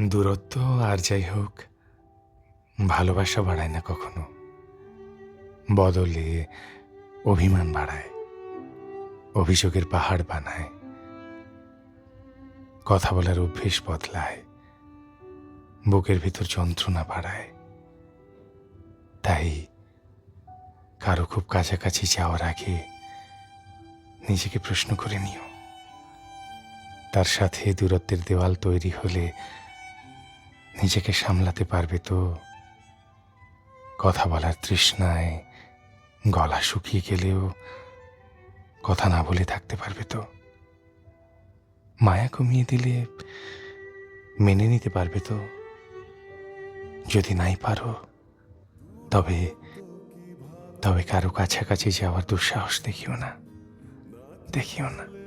দূরত্ব আর যাই হোক, ভালোবাসা বাড়ায় না কখনো। বদলে অভিমান বাড়ায়, অভিযোগের পাহাড় বানায়, কথা বলার অভ্যেস বদলায়, বুকের ভিতর যন্ত্রণা বাড়ায়। তাই কারও খুব কাছাকাছি যাওয়ার আগে নিজেকে প্রশ্ন করে নিও। তার সাথে দূরত্বের দেওয়াল তৈরি হলে নিজেকে সামলাতে পারবে তো? কথা বলার তৃষ্ণায় গলা শুকিয়ে গেলেও কথা না বলে থাকতে পারবে তো? মায়া কমিয়ে দিলে মেনে নিতে পারবে তো? যদি নাই পারো, তবে তবে কারও কাছাকাছি যাওয়ার দুঃসাহস দেখিও না। দেখিও না।